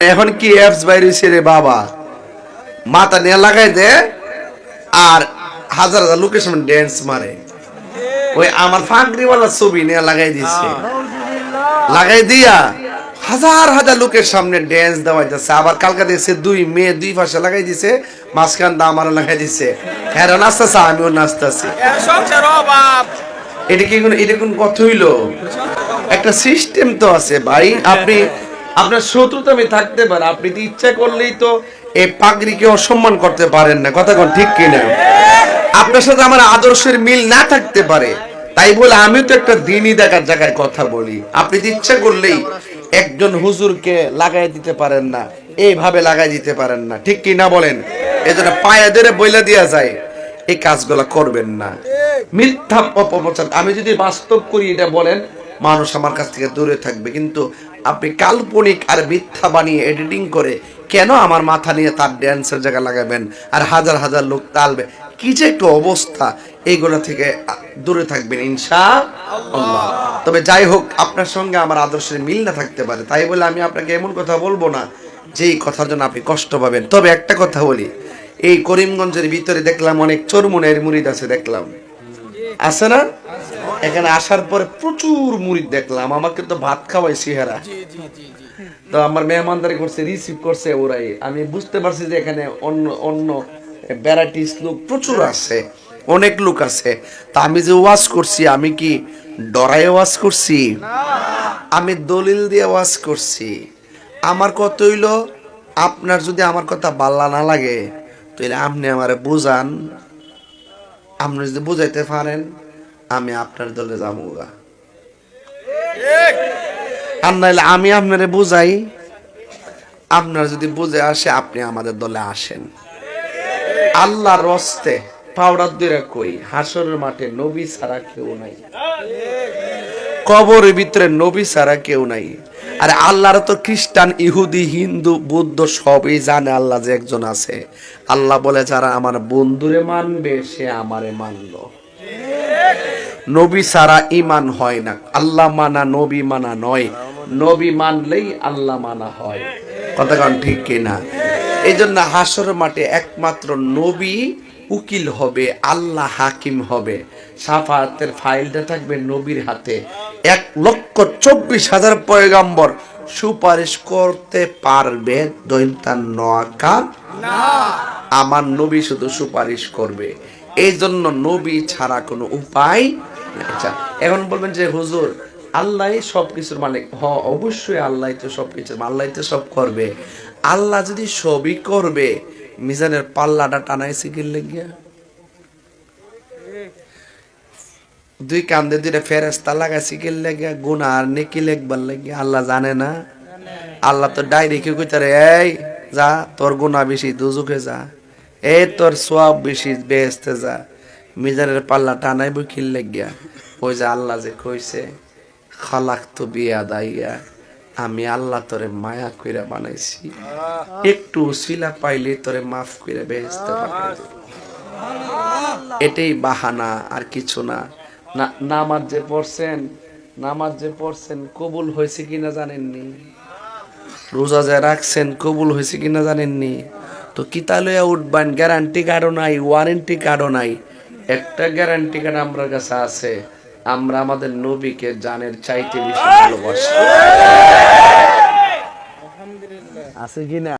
এখন কি অ্যাপস বাইরেছে রে বাবা? মাথা নিয়ে লাগাই দে, আর হাজার হাজার লোকের সামনে ড্যান্স মারে। ওই আমার ফাঁকরিওয়ালা ছবি নিয়ে লাগাই দিছে। লাগাই দিয়া হাজার হাজার লোকের সামনে ড্যান্স দেওয়া যাচ্ছে আবার কালকা দিয়েছে দুই মেয়ে দুই পাশে লাগাই দিছে, মাঝখান দা আমারও লাগাই দিছে। হ্যাঁ নাচতেছে, আমিও নাচতেছি। এটা কি এটা কোন কথা হইল? একটা সিস্টেম তো আছে ভাই। আপনি আপনার শত্রুতা আমি থাকতে পারে, আপনি তো ইচ্ছা করলেই তো এই পাগড়িকে অসম্মান করতে পারেন না। কথা কোন ঠিক কিনা? আপনার সাথে আমার আদর্শের মিল না থাকতে পারে। তাই বলে আমি তো একটা দিনই দেখার জায়গায় কথা বলি। আপনি তো ইচ্ছা করলেই একজন হুজুরকে লাগাই দিতে পারেন না, এইভাবে লাগাই দিতে পারেন না। ঠিক কি না বলেন এজন্য পায়ে ধরে বইলা দেওয়া যায়, এই কাজগুলো করবেন না। মিথ্যা অপপ্রচার, আমি যদি বাস্তব করি এটা বলেন মানুষ আমার কাছ থেকে দূরে থাকবে। কিন্তু আপনি কাল্পনিক আর মিথ্যা বানিয়ে এডিটিং করে কেন আমার মাথা নিয়ে তার ড্যান্সের জায়গা লাগাবেন? আর হাজার হাজার লোক তালবে। কি যে একটু অবস্থা, এইগুলো থেকে দূরে থাকবেন ইনশা আল্লাহ। তবে যাই হোক, আপনার সঙ্গে আমার আদর্শের মিল না থাকতে পারে। তাই বলে আমি আপনাকে এমন কথা বলব না, যেই কথার জন্য আপনি কষ্ট পাবেন। তবে একটা কথা বলি, এই করিমগঞ্জের ভিতরে দেখলাম অনেক চরমুনের মুরিদ আছে, দেখলাম। আছে না? এখানে আসার পরে প্রচুর মুড়ি দেখলাম। আমাকে তো ভাত খাওয়াই সিহারা তো আমার মেহমানদারি করছে রিসিভ করছে ওরাই। আমি বুঝতে পারছি যে এখানে অন্য অন্য ভ্যারাইটিস লোক প্রচুর আছে অনেক লোক আছে। তা আমি যে ওয়াজ করছি আমি কি ডরায় ওয়াজ করছি? আমি দলিল দিয়ে ওয়াজ করছি। আমার কত হইল আপনার যদি আমার কথা বাল্লা না লাগে তাহলে আপনি আমারে বুঝান। আপনি যদি বুঝাইতে পারেন, আমি আপনার দলে যাব আর নাহলে আমি আপনারে বুঝাই, আপনার যদি বুঝে আসে, আপনি আমাদের দলে আসেন। আল্লাহর রস্তে পাউডার দিয়ে কই, হাসরের মাঠে নবী ছাড়া কেউ নাই। কবরের ভিতরে নবী ছাড়া কেউ নাই। আরে আল্লাহর তো খ্রিস্টান, ইহুদি, হিন্দু, বৌদ্ধ সবই জানে আল্লাহ যে একজন আছে। আল্লাহ বলে, যারা আমার বন্ধুরে মানবে, সে আমারে মানলো। নবী ছাড়া ইমান হয় না। আল্লাহ মানা, নবী মানা নয়। নবী মানলেই আল্লাহ মানা হয়। কথা কারণ ঠিক কিনা? এই জন্য হাসর মাঠে একমাত্র নবী উকিল হবে, আল্লাহ হাকিম হবে। সাফাতের ফাইলটা থাকবে নবীর হাতে। এক লক্ষ চব্বিশ হাজার পয়গাম্বর সুপারিশ করতে পারবে দৈন্তান নোয়াকা? আমার নবী শুধু সুপারিশ করবে। এই জন্য নবী ছাড়া কোনো উপায় আচ্ছা এখন বলবেন যে হুজুর আল্লাহ সব কিছুর মালিক। হ অবশ্যই আল্লাহ তো সব কিছু আল্লাহ তো সব করবে। আল্লাহ যদি সবই করবে মিজানের পাল্লাটা টানাইছে কি লেগিয়া দুই কান্দে দুইটা ফেরেস্তা লাগাইছি, কি লেগিয়া গুনা আর নেকি লেখবার লেগিয়া? আল্লাহ জানে না। আল্লাহ তো ডাইরেক্ট কইতারে, এই, যা, তোর গুনাহ বেশি দুজুকে যা। এই, তোর সওয়াব বেশি, বেহেশতে যা। মিজানের পাল্লা টানাই বুকিল লাগিয়া? ওই যে আল্লাহ যে কইছে খালাক তো বিয়া দাইয়া আমি আল্লাহ তোরে মায়া কইরা বানাইছি। একটু শিলা পাইলে তোরে মাফ কইরা দেব। এটাই বাহানা, আর কিছু না। না- নামাজ যে পড়ছেন নামাজ যে পড়ছেন কবুল হয়েছে কিনা জানেননি? রোজা যে রাখছেন কবুল হয়েছে কিনা জানেননি? তো কিতা লইয়া উঠবেন? গ্যারান্টি কার্ডও নাই ওয়ারেন্টি কার্ডও নাই। একটা গ্যারান্টি কার্ড আমরা কাছে আছে। আমরা আমাদের নবীকে জানের চাইতে বেশি ভালোবাসি। আছে কিনা